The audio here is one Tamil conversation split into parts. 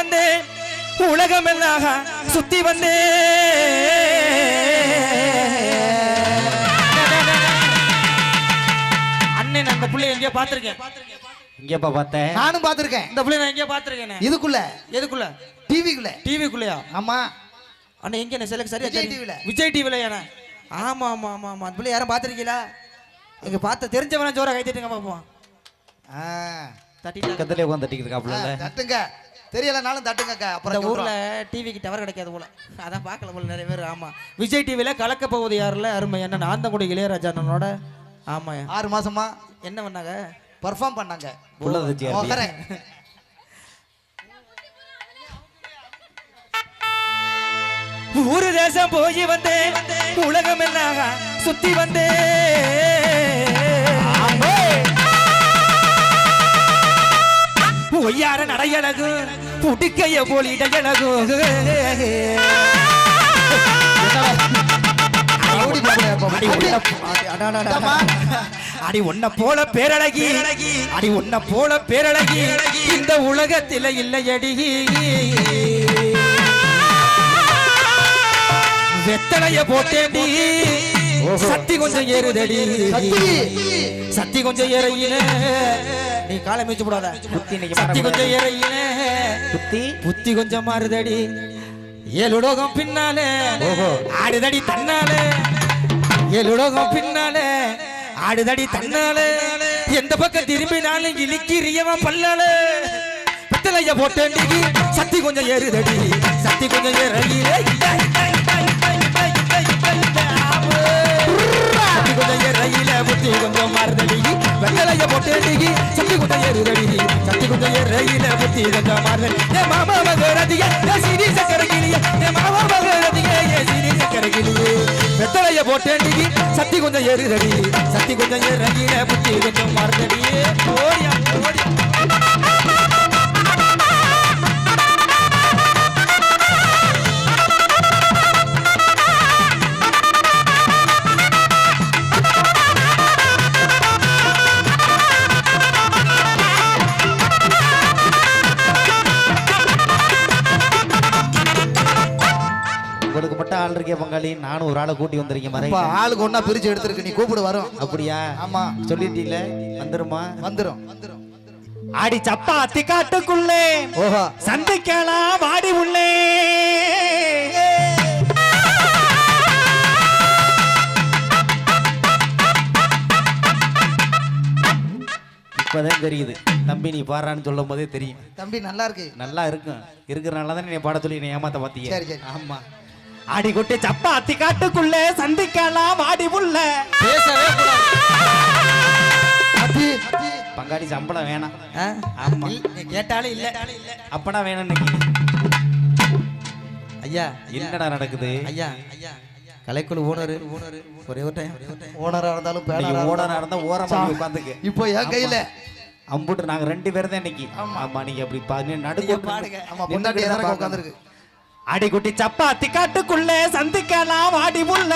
வந்து உலகம் எல்லாம் சுத்தி வந்து. அண்ணன் அந்த பிள்ளை எங்கேயோ பார்த்துருக்கேன். எங்கேப்பா பார்த்தேன்? நானும் பார்த்துருக்கேன். இந்த பிள்ளை நான் எங்கேயோ பார்த்துருக்கேன். இதுக்குள்ள? எதுக்குள்ள? டிவிக்குள்ள. டிவிக்குள்ளயா? ஆமா. அண்ணா எங்க என்ன செலக்ட் சரியா டிவில. விஜய் டிவில ஏன்னா ஆமா ஆமா ஆமா ஆமா. அந்த பிள்ளை யாரும் பார்த்துருக்கீங்களா? எங்க பார்த்த தெரிஞ்சவனா ஜோரா கை தட்டுங்க பாப்போம். ஆ. தட்டி பக்கத்துலேயே உட்காந்து தட்டிக்கிட்டு இருக்காப்புல தட்டுங்க. தெரியலனாலும் தட்டுங்கக்கா இந்த அப்புறம் ஊர்ல சொல்றோம். டிவிக்கு டவர் கிடைக்காது போல. அதான் பார்க்கல போல நிறைய பேர். ஆமா. விஜய் டிவில கலக்க போவது யாருல அருமை என்ன ஆந்தங்குடி இளையராஜா அண்ணனோட. ஆமா ஆறு மாசமா? என்ன பண்ணாங்க? பர்ஃபார்ம் பண்ணாங்க. ஊரு தேசம் போய் வந்தேன் உலகம் என்ன சுத்தி வந்தேன் ஒய்யார நடையழகு புடிக்கைய போல் இருப்போம். அடி உன்ன போல பேரழகி. அடி உன்ன போல பேரழகி. இந்த உலகத்தில இல்லையடி வெத்தலைய போட்டேண்டி சத்தி கொஞ்சம் ஏறுதடி. சத்தி. கொஞ்சம் ஏறையில நீ காலை மிச்சு போடாத. புத்தி கொஞ்சம் ஏறையில புத்தி? புத்தி கொஞ்சம் மாறுதடி. ஏழுலோகம் பின்னாலே. ஆடுதடி தன்னாலே. ஏழுலோகம் பின்னாலே. ஆடுதடி தன்னாலே. எந்த பக்கம் திரும்பினாலும் இழுக்கிறியவன் பல்லாலே. பித்தளைய போட்டேண்டிக்கு சத்தி கொஞ்சம் ஏறுதடி. சத்தி கொஞ்சம் ஏறையிலே சத்தி கொஞ்சம் ஏறையில புத்தி கொஞ்சம் மாறுதடி. வெத்தலைய போட்டேண்டிக்கு சத்தி கொஞ்சம் ஏறுதடி. சத்தி கொஞ்சம் ஏறையில புத்தி தந்த மாறுதடி ஏ மாமா மகரதிய ஏ சிறி சக்கர கிளிய ஏ மாமா மகரதிய ஏ சிறி சக்கர கிளிய வெத்தலைய போட்டேண்டிகி சத்தி கொஞ்சம் ஏறுதடி. சத்தி கொஞ்சம் ஏறையில புத்தி தந்த மாறுதடி ஓடியா ஓடியா பங்காளி நானும் ஒரு ஆளை கூட்டி வந்திருக்கேன் ஆளுக்கு ஒண்ணா பிரிச்சு எடுத்திருக்கு நீ கூப்பிடு வரும். அப்படியா? ஆமா. சொல்லிட்டீல? வந்துருமா? வந்துரும். ஆடி சப்பாத்தி காட்டுக்குள்ளே ஓஹோ. சந்தைக்கலாம் வாடி உள்ளே. இப்பதான் தெரியுது தம்பி நீ பாடுறான்னு சொல்லும் போதே தெரியும். தம்பி நல்லா இருக்கு. நல்லா இருக்கும். இருக்கிறனால தான் நீ பாட சொல்லி நீ ஏமாத்த சரி. ஆமா. ஆடி கொட்டி சப்பாத்தி காட்டுக்குள்ளே சந்திக்கலாம் வாடி உள்ள. பேசவே பங்காளி சம்பளம் வேணாம்? ஆமா. கேட்டாலும் இல்ல. அப்படா வேணும் இன்னைக்கு. ஐயா. என்னடா நடக்குது? ஐயா. ஐயா கலைக்குழு ஓனர். ஒரே ஒரு டைம் ஓனரா இருந்தாலும் ஓடனா இருந்தா ஓரமா உட்காந்துக்கு. இப்போ என் கையில. அம்புட்டு நாங்க ரெண்டு பேரும் தான் இன்னைக்கு. ஆமா. நீங்க அப்படி பாருங்க. நடுக்கு பாடுங்க. ஆமா பொண்டாட்டி உட்காந்துருக்கு. அடிக்குட்டி சப்பாத்தி காட்டுக்குள்ள சந்திக்கலாம் ஆடி உள்ள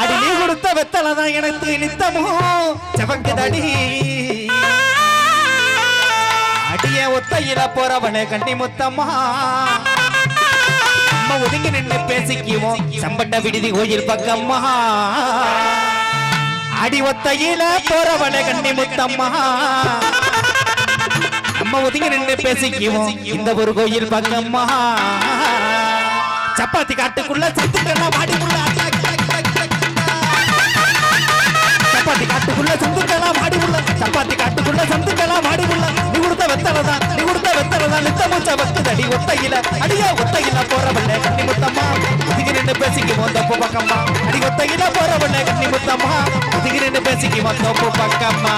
அடி நீ கொடுத்த வெத்தலை தான் எனக்கு நித்தமும். செவங்குதடி அடிய ஒத்தையில போறவனே கண்டி முத்தம்மா. அம்மா ஒதுங்கி நின்று பேசிக்குவோம். சம்பட்ட விடுதி கோயில் பக்கம்மா. அடி ஒத்தையில போறவனே கண்டி முத்தம்மா. நம்ம ஒதுங்கி நின்று பேசிக்குவோம். இந்த ஒரு கோயில் பக்கம்மா சப்பாத்தி காட்டுக்குள்ள சத்துக்கெல்லாம் மாடிக்குள்ள சப்பாத்தி காட்டுக்குள்ள சந்துக்கெல்லாம் மாடிக்குள்ள. சப்பாத்தி காட்டுக்குள்ள சந்துக்கெல்லாம் மாடிக்குள்ள. நீ கொடுத்த வெத்தலதான் நீ கொடுத்த வெத்தலதான் நித்த மூச்ச வத்துதடி ஒத்தையில. அடியா ஒத்தையில போறவல்ல கண்ணி முத்தம்மா. ஒதுங்கி நின்று பேசிக்குவோம் தப்பு பக்கம்மா அடி ஒத்தையில போறவல்ல கண்ணி முத்தம்மா. ஒதுங்கி நின்று பேசிக்குவோம் தப்பு பக்கம்மா